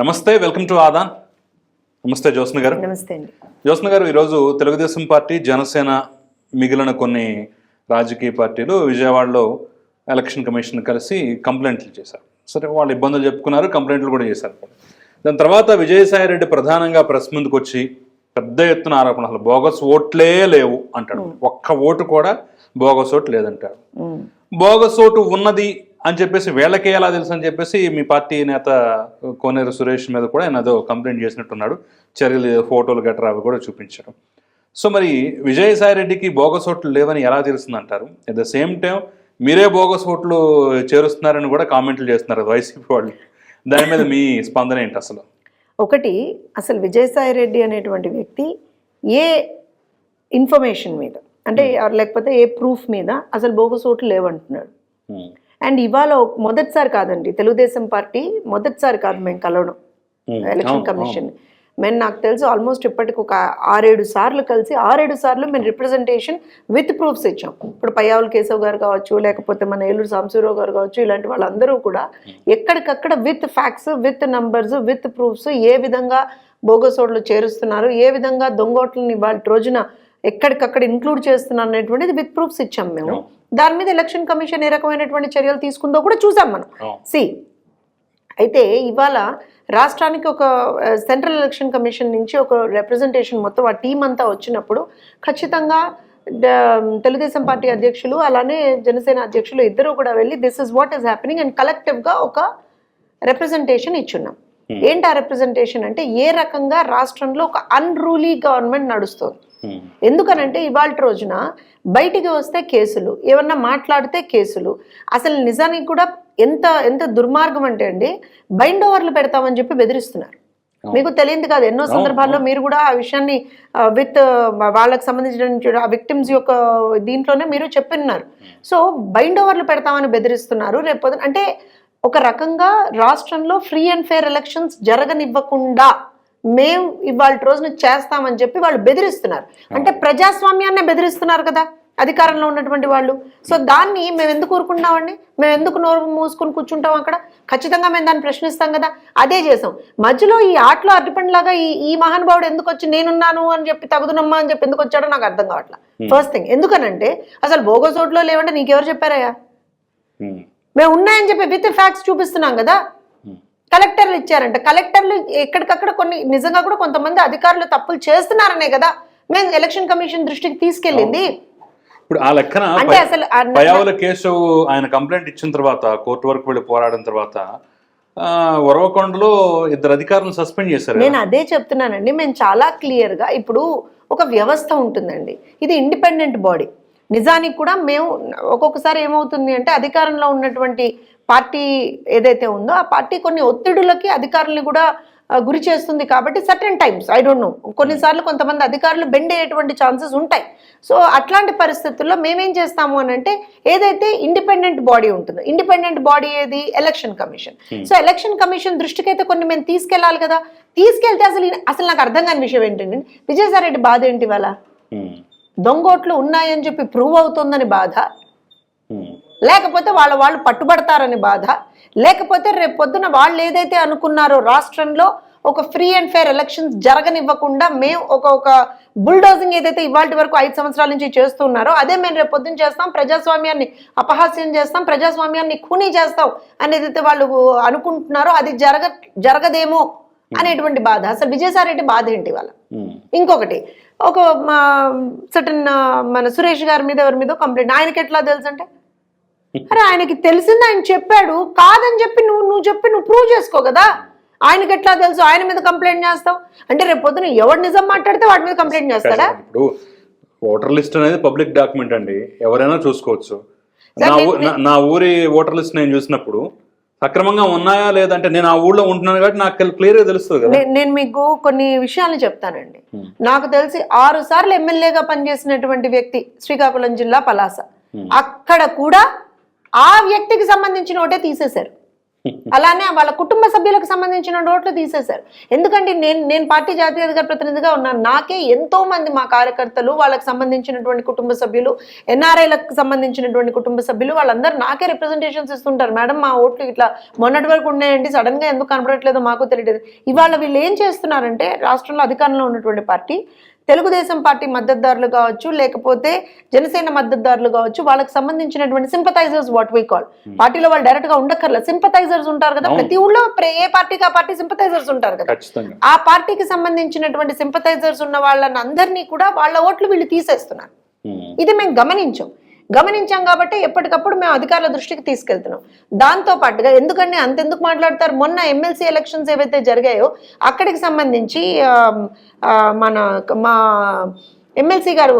నమస్తే welcome to Aadan. నమస్తే జ్యోత్స్న గారు. నమస్తే అండి. జ్యోత్స్న గారు ఈరోజు తెలుగుదేశం పార్టీ జనసేన మిగిలిన కొన్ని రాజకీయ పార్టీలు విజయవాడలో ఎలక్షన్ కమిషన్ కలిసి కంప్లైంట్లు చేశారు. సరే వాళ్ళు ఇబ్బందులు చెప్పుకున్నారు కంప్లైంట్లు కూడా చేశారు. దాని తర్వాత విజయసాయి రెడ్డి ప్రధానంగా ప్రెస్ ముందుకు వచ్చి పెద్ద ఎత్తున ఆరోపణ అసలు బోగస్ ఓట్లే లేవు అంటాడు. ఒక్క ఓటు కూడా బోగస్ ఓటు లేదంటాడు. బోగస్ ఓటు ఉన్నది అని చెప్పేసి వీళ్ళకే ఎలా తెలుసు అని చెప్పేసి మీ పార్టీ నేత కోనేరు సురేష్ మీద కూడా ఆయన అదో కంప్లైంట్ చేసినట్టున్నాడు. చర్యలు ఫోటోలు గట్రా అవి కూడా చూపించడం సో మరి విజయసాయి రెడ్డికి బోగస్ ఓట్లు లేవని ఎలా తెలుస్తుంది అంటారు అట్ ద సేమ్ టైం మీరే బోగస్ ఓట్లు చేరుస్తున్నారని కూడా కామెంట్లు చేస్తున్నారు వైసీపీ వాళ్ళు. దాని మీద మీ స్పందన ఏంటి అసలు? ఒకటి అసలు విజయసాయి రెడ్డి అనేటువంటి వ్యక్తి ఏ ఇన్ఫర్మేషన్ మీద అంటే or లేకపోతే ఏ ప్రూఫ్ మీద అసలు బోగస్ ఓట్లు లేవంటున్నాడు. Hmm. అండ్ ఇవాళ మొదటిసారి కాదండి తెలుగుదేశం పార్టీ మొదటిసారి కాదు మేము కలవడం Hmm. ఎలక్షన్ కమిషన్ మేము నాకు తెలుసు ఆల్మోస్ట్ ఇప్పటికి ఒక ఆరేడు సార్లు కలిసి ఆరేడు సార్లు మేము రిప్రజెంటేషన్ విత్ ప్రూఫ్స్ ఇచ్చాం. ఇప్పుడు పయ్యావుల కేశవ్ గారు కావచ్చు లేకపోతే మన ఏలూరు సాంబశివరావు గారు కావచ్చు ఇలాంటి వాళ్ళందరూ కూడా ఎక్కడికక్కడ with facts with numbers with proofs ఏ విధంగా బోగసోడ్లు చేరుస్తున్నారు ఏ విధంగా దొంగోట్లని వాళ్ళ రోజున ఎక్కడికక్కడ ఇంక్లూడ్ చేస్తున్నారు అనేటువంటిది విత్ ప్రూఫ్స్ ఇచ్చాం మేము. దాని మీద ఎలక్షన్ కమిషన్ ఏ రకమైనటువంటి చర్యలు తీసుకుందో కూడా చూసాం మనం. సి అయితే ఇవాళ రాష్ట్రానికి ఒక సెంట్రల్ ఎలక్షన్ కమిషన్ నుంచి ఒక రిప్రజెంటేషన్ మొత్తం ఆ టీం అంతా వచ్చినప్పుడు ఖచ్చితంగా తెలుగుదేశం పార్టీ అధ్యక్షులు అలానే జనసేన అధ్యక్షులు ఇద్దరు కూడా వెళ్ళి this is what is happening and కలెక్టివ్గా ఒక రిప్రజెంటేషన్ ఇచ్చున్నాం ఏంటి ఆ రిప్రజెంటేషన్ అంటే ఏ రకంగా రాష్ట్రంలో ఒక అన్రూలీ గవర్నమెంట్ నడుస్తుంది Hmm. ఎందుకనంటే ఇవాళ రోజున బయటికి వస్తే కేసులు ఏమన్నా మాట్లాడితే కేసులు. అసలు నిజానికి కూడా ఎంత ఎంత దుర్మార్గం అంటే అండి బైండ్ ఓవర్లు పెడతామని చెప్పి బెదిరిస్తున్నారు. మీకు తెలియదు కాదు ఎన్నో సందర్భాల్లో మీరు కూడా ఆ విషయాన్ని విత్ వాళ్ళకి సంబంధించిన ఆ విక్టిమ్స్ యొక్క దీంట్లోనే మీరు చెప్పిన్నారు. సో బైండ్ ఓవర్లు పెడతామని బెదిరిస్తున్నారు. రేపు అంటే ఒక రకంగా రాష్ట్రంలో ఫ్రీ అండ్ ఫేర్ ఎలక్షన్స్ జరగనివ్వకుండా మేము ఇవాళ రోజున చేస్తామని చెప్పి వాళ్ళు బెదిరిస్తున్నారు. అంటే ప్రజాస్వామ్యాన్నే బెదిరిస్తున్నారు కదా అధికారంలో ఉన్నటువంటి వాళ్ళు. సో దాన్ని మేము ఎందుకు ఊరుకుంటామండి మేము ఎందుకు నోరు మూసుకొని కూర్చుంటాం అక్కడ? ఖచ్చితంగా మేము దాన్ని ప్రశ్నిస్తాం కదా. అదే చేసాం. మధ్యలో ఈ ఆటలో అరటిపండ్లాగా ఈ ఈ మహానుభావుడు ఎందుకు వచ్చి నేనున్నాను అని చెప్పి తగుదునమ్మా అని చెప్పి ఎందుకు వచ్చాడో నాకు అర్థం కావట్లా. ఫస్ట్ థింగ్ ఎందుకనంటే అసలు బోగోసోట్లో లేవంటే నీకెవరు చెప్పారయ్యా. మేము ఉన్నాయని చెప్పి విత్ ఫ్యాక్ట్స్ చూపిస్తున్నాం కదా. కలెక్టర్లు ఇచ్చారంట. కలెక్టర్లు ఎక్కడికక్కడ కొన్ని నిజంగా కూడా కొంతమంది అధికారులు తప్పులు చేస్తున్నారనే కదా మేము ఎలక్షన్ కమిషన్ దృష్టికి తీసుకెళ్ళింది. ఇప్పుడు ఆ లెక్కన అంటే అసలు పయావుల కేశవ్ ఆయన కంప్లైంట్ ఇచ్చిన తర్వాత కోర్టు వరకు వెళ్ళి పోరాడిన తర్వాత ఆ, ఉరవకొండలో ఇద్దరు అధికారులను సస్పెండ్ చేశారు నేను అదే చెప్తున్నానండి. మేము చాలా క్లియర్గా ఇప్పుడు ఒక వ్యవస్థ ఉంటుందండి. ఇది ఇండిపెండెంట్ బాడీ నిజానికి కూడా మేము ఒక్కొక్కసారి ఏమవుతుంది అంటే అధికారంలో ఉన్నటువంటి పార్టీ ఏదైతే ఉందో ఆ పార్టీ కొన్ని ఒత్తిడులకి అధికారుల్ని కూడా గురి చేస్తుంది కాబట్టి certain times I don't know. కొన్నిసార్లు కొంతమంది అధికారులు బెండ్ అయ్యేటువంటి ఛాన్సెస్ ఉంటాయి. సో అట్లాంటి పరిస్థితుల్లో మేమేం చేస్తాము అని అంటే ఏదైతే ఇండిపెండెంట్ బాడీ ఉంటుందో ఇండిపెండెంట్ బాడీ ఏది? Election commission. So election commission దృష్టికి అయితే కొన్ని మేము తీసుకెళ్ళాలి కదా. తీసుకెళ్తే అసలు అసలు నాకు అర్థం కాని విషయం ఏంటంటే విజయసాయి రెడ్డి బాధ ఏంటి వాళ్ళ ఉమ్, దొంగోట్లు ఉన్నాయని చెప్పి ప్రూవ్ అవుతుందని బాధ. లేకపోతే వాళ్ళ వాళ్ళు పట్టుబడతారని బాధ. లేకపోతే రేపు పొద్దున వాళ్ళు ఏదైతే అనుకున్నారో రాష్ట్రంలో ఒక ఫ్రీ అండ్ ఫేర్ ఎలక్షన్స్ జరగనివ్వకుండా మేము ఒక ఒక బుల్డోజింగ్ ఏదైతే ఇవాళ వరకు ఐదు సంవత్సరాల నుంచి చేస్తున్నారో అదే మేము రేపు పొద్దున చేస్తాం ప్రజాస్వామ్యాన్ని అపహాస్యం చేస్తాం ప్రజాస్వామ్యాన్ని ఖూనీ చేస్తాం అని ఏదైతే వాళ్ళు అనుకుంటున్నారో అది జరగ జరగదేమో అనేటువంటి బాధ. అసలు విజయసాయి రెడ్డి బాధ ఏంటి వాళ్ళ ఉమ్, ఇంకొకటి ఒక సటన్ మన సురేష్ గారి మీద ఎవరి మీద కంప్లైంట్ ఆయనకి ఎట్లా తెలుసు అంటే అరే ఆయనకి తెలిసింది ఆయన చెప్పాడు. కాదని చెప్పి నువ్వు నువ్వు చెప్పి నువ్వు ప్రూవ్ చేసుకో కదా. ఆయనకి ఎట్లా తెలుసు? ఆయన మీద కంప్లైంట్ చేస్తావు? అంటే రేపు పొద్దున ఎవడు నిజం మాట్లాడితే వాడి మీద కంప్లైంట్ చేస్తాడా? ఇప్పుడు ఓటర్ లిస్ట్ అనేది పబ్లిక్ డాక్యుమెంట్ అండి. ఎవరైనా చూసుకోవచ్చు. నా ఊరి ఓటర్ లిస్ట్ నేను చూసినప్పుడు సక్రమంగా ఉన్నాయా లేదంటే నేను ఆ ఊళ్ళో ఉంటున్నాను కాబట్టి నాకు క్లియర్గా తెలుస్తుంది కదా. నే- నేను మీకు కొన్ని విషయాలు చెప్తానండి. నాకు తెలిసి ఆరు సార్లు ఎమ్మెల్యేగా పనిచేసినటువంటి వ్యక్తి శ్రీకాకుళం జిల్లా పలాస. అక్కడ కూడా ఆ వ్యక్తికి సంబంధించిన ఒకటే తీసేశారు. అలానే వాళ్ళ కుటుంబ సభ్యులకు సంబంధించిన ఓట్లు తీసేశారు. ఎందుకంటే నేను నేను పార్టీ జాతీయ అధికార ప్రతినిధిగా ఉన్నాను. నాకే ఎంతో మంది మా కార్యకర్తలు వాళ్ళకి సంబంధించినటువంటి కుటుంబ సభ్యులు ఎన్ఆర్ఐలకు సంబంధించినటువంటి కుటుంబ సభ్యులు వాళ్ళందరూ నాకే రిప్రజెంటేషన్స్ ఇస్తుంటారు. మేడం మా ఓట్లు ఇట్లా మొన్నటి వరకు ఉన్నాయండి సడన్గా ఎందుకు కనపడట్లేదో మాకు తెలియదు ఇవాళ వీళ్ళు ఏం చేస్తున్నారంటే రాష్ట్రంలో అధికారంలో ఉన్నటువంటి పార్టీ తెలుగుదేశం పార్టీ మద్దతుదారులు కావచ్చు లేకపోతే జనసేన మద్దతుదారులు కావచ్చు వాళ్ళకి సంబంధించినటువంటి సింపథైజర్స్ వాట్ వీ కాల్ పార్టీలో వాళ్ళు డైరెక్ట్గా ఉండక్కర్లేదు సింపథైజర్స్ ఉంటారు కదా. ప్రతి ఊళ్ళో ఏ పార్టీకి ఆ పార్టీ సింపథైజర్స్ ఉంటారు కదా. ఆ పార్టీకి సంబంధించినటువంటి సింపథైజర్స్ ఉన్న వాళ్ళని అందరినీ కూడా వాళ్ళ ఓట్లు వీళ్ళు తీసేస్తున్నారు. ఉమ్. ఇది మేము గమనించాం. గమనించాం కాబట్టి ఎప్పటికప్పుడు మేము అధికారుల దృష్టికి తీసుకెళ్తున్నాం. దాంతో పాటుగా ఎందుకంటే అంతెందుకు మాట్లాడతారు? మొన్న ఎమ్మెల్సీ ఎలక్షన్స్ ఏవైతే జరిగాయో అక్కడికి సంబంధించి మన మా ఎమ్మెల్సీ గారు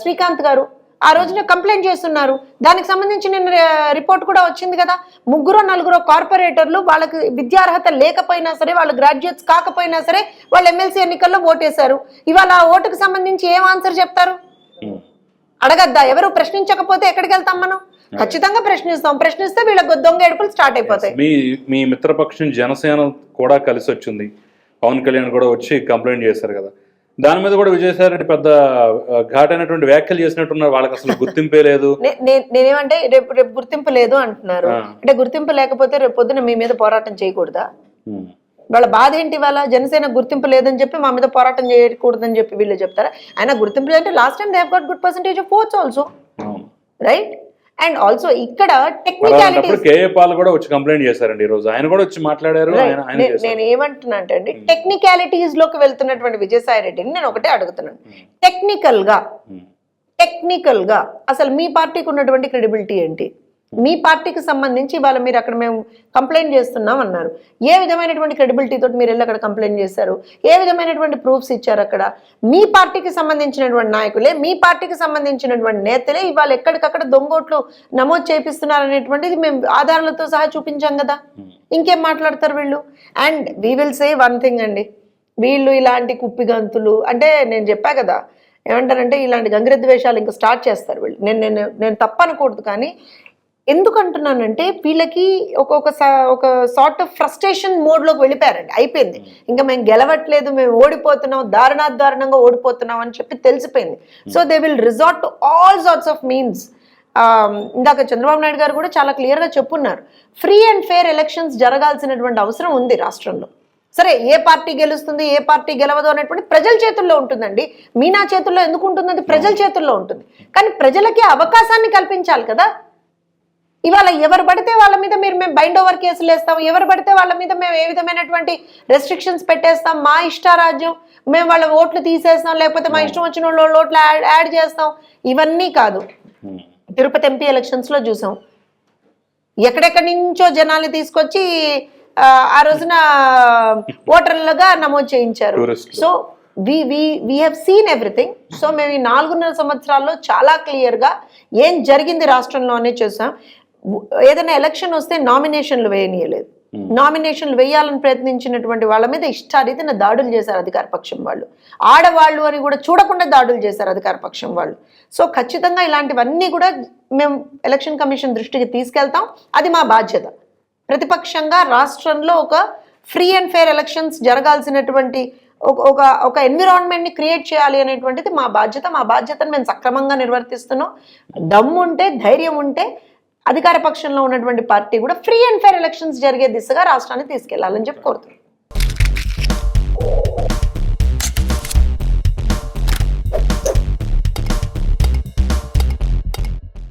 శ్రీకాంత్ గారు ఆ రోజున కంప్లైంట్ చేస్తున్నారు. దానికి సంబంధించి నిన్న రి- రిపోర్ట్ కూడా వచ్చింది కదా. ముగ్గురు నలుగురు కార్పొరేటర్లు వాళ్ళకి విద్యార్హత లేకపోయినా సరే వాళ్ళు గ్రాడ్యుయేట్స్ కాకపోయినా సరే వాళ్ళు ఎమ్మెల్సీ ఎన్నికల్లో ఓటేశారు. ఇవాళ ఆ ఓటుకు సంబంధించి ఏం ఆన్సర్ చెప్తారు? అడగద్దా? ఎవరు ప్రశ్నించకపోతే ఎక్కడికి వెళ్తాం మనం ఖచ్చితంగా ప్రశ్నిస్తాం. ప్రశ్నిస్తే వీళ్ళ దొంగ ఏడుపులు స్టార్ట్ అయిపోతాయి. మీ మీ మిత్రపక్షం జనసేన కూడా కలిసి వచ్చింది. పవన్ కళ్యాణ్ కూడా వచ్చి కంప్లైంట్ చేశారు కదా. దాని మీద కూడా విజయసాయి రెడ్డి పెద్ద ఘాటైనటువంటి వ్యాఖ్యలు చేసినట్టున్నారు. వాళ్ళకి అసలు గుర్తింపే లేదు. నేనేమంటే రేపు రేపు గుర్తింపు లేదు అంటున్నారు. అంటే గుర్తింపు లేకపోతే రేపు పొద్దున మీ మీద పోరాటం చేయకూడదా. వాళ్ళ బాధ ఏంటి వాళ్ళ జనసేన గుర్తింపు లేదని చెప్పి మా మీద పోరాటం చేయకూడదని చెప్పి వీళ్ళు చెప్తారా? ఆయన గుర్తింపు లేదంటే last time they have got good percentage of votes also right and also ఇక్కడ మరి అలాంటప్పుడు టెక్నికాలిటీస్ కేఏ పాల్ కూడా వచ్చి కంప్లైంట్ చేశారండి ఈ రోజు ఆయన కూడా వచ్చి మాట్లాడారు నేను ఏమంటున్నా అంటే అండి టెక్నికాలిటీస్లోకి వెళ్తున్నటువంటి విజయసాయి రెడ్డిని నేను ఒకటే అడుగుతున్నాను. టెక్నికల్గా. టెక్నికల్గా అసలు మీ పార్టీకి ఉన్నటువంటి క్రెడిబిలిటీ ఏంటి? మీ పార్టీకి సంబంధించి ఇవాళ మీరు అక్కడ మేము కంప్లైంట్ చేస్తున్నాం అన్నారు. ఏ విధమైనటువంటి క్రెడిబిలిటీ తోటి మీరు వెళ్ళి అక్కడ కంప్లైంట్ చేశారు? ఏ విధమైనటువంటి ప్రూఫ్స్ ఇచ్చారు అక్కడ? మీ పార్టీకి సంబంధించినటువంటి నాయకులే మీ పార్టీకి సంబంధించినటువంటి నేతలే ఇవాళ ఎక్కడికక్కడ దొంగోట్లు నమోదు చేపిస్తున్నారు అనేటువంటిది మేము ఆధారాలతో సహా చూపించాం కదా. ఇంకేం మాట్లాడతారు వీళ్ళు? And we will say one thing అండి. వీళ్ళు ఇలాంటి కుప్పిగంతులు అంటే నేను చెప్పా కదా ఏమంటారంటే ఇలాంటి గంగిరెద్దు ఇంకా స్టార్ట్ చేస్తారు వీళ్ళు. నేను నేను నేను తప్పనకూడదు కానీ ఎందుకు అంటున్నానంటే వీళ్ళకి ఒక్కొక్క ఒక సార్ట్ ఆఫ్ ఫ్రస్ట్రేషన్ మోడ్లోకి వెళ్ళిపోయారండి. అయిపోయింది. ఇంకా మేము గెలవట్లేదు మేము ఓడిపోతున్నాం దారుణాత్ దారుణంగా ఓడిపోతున్నాం అని చెప్పి తెలిసిపోయింది. So they will resort to all sorts of means ఇందాక చంద్రబాబు నాయుడు గారు కూడా చాలా క్లియర్గా చెప్పున్నారు. ఫ్రీ అండ్ ఫేర్ ఎలక్షన్స్ జరగాల్సినటువంటి అవసరం ఉంది రాష్ట్రంలో. సరే ఏ పార్టీ గెలుస్తుంది ఏ పార్టీ గెలవదు అనేటువంటి ప్రజల చేతుల్లో ఉంటుందండి. మీనా చేతుల్లో ఎందుకు ఉంటుంది అది ప్రజల చేతుల్లో ఉంటుంది. కానీ ప్రజలకి అవకాశాన్ని కల్పించాలి కదా. ఇవాళ ఎవరు పడితే వాళ్ళ మీద మీరు మేము బైండ్ ఓవర్ కేసులు వేస్తాం ఎవరు పడితే వాళ్ళ మీద మేము ఏ విధమైనటువంటి రెస్ట్రిక్షన్స్ పెట్టేస్తాం మా ఇష్టారాజ్యం మేము వాళ్ళ ఓట్లు తీసేస్తాం లేకపోతే మా ఇష్టం వచ్చిన వాళ్ళు ఓట్లు యాడ్ చేస్తాం ఇవన్నీ కాదు. ఉమ్. తిరుపతి ఎంపీ ఎలక్షన్స్లో చూసాం. ఎక్కడెక్కడి నుంచో జనాల్ని తీసుకొచ్చి ఆ, రోజున ఓటర్లుగా నమోదు చేయించారు. So we we we have seen everything so మేము ఈ నాలుగున్నర సంవత్సరాల్లో చాలా క్లియర్గా ఏం జరిగింది రాష్ట్రంలోనే చూసాం. ఏదైనా ఎలక్షన్ వస్తే నామినేషన్లు వేయనీయలేదు. నామినేషన్లు వేయాలని ప్రయత్నించినటువంటి వాళ్ళ మీద ఇష్టారీతిన దాడులు చేశారు అధికార పక్షం వాళ్ళు. ఆడవాళ్ళు అని కూడా చూడకుండా దాడులు చేశారు అధికార పక్షం వాళ్ళు. సో ఖచ్చితంగా ఇలాంటివన్నీ కూడా మేము ఎలక్షన్ కమిషన్ దృష్టికి తీసుకెళ్తాం. అది మా బాధ్యత. ప్రతిపక్షంగా రాష్ట్రంలో ఒక ఫ్రీ అండ్ ఫేర్ ఎలక్షన్స్ జరగాల్సినటువంటి ఒక ఒక ఎన్విరాన్మెంట్ని క్రియేట్ చేయాలి అనేటువంటిది మా బాధ్యత. మా బాధ్యతను మేము సక్రమంగా నిర్వర్తిస్తున్నాం. దమ్ము ఉంటే ధైర్యం ఉంటే అధికార పక్షంలో ఉన్నటువంటి పార్టీ కూడా ఫ్రీ అండ్ ఫెయిర్ ఎలక్షన్స్ జరిగే దిశగా రాష్ట్రాన్ని తీసుకెళ్ళాలని చెప్పి కోరుతున్నారు.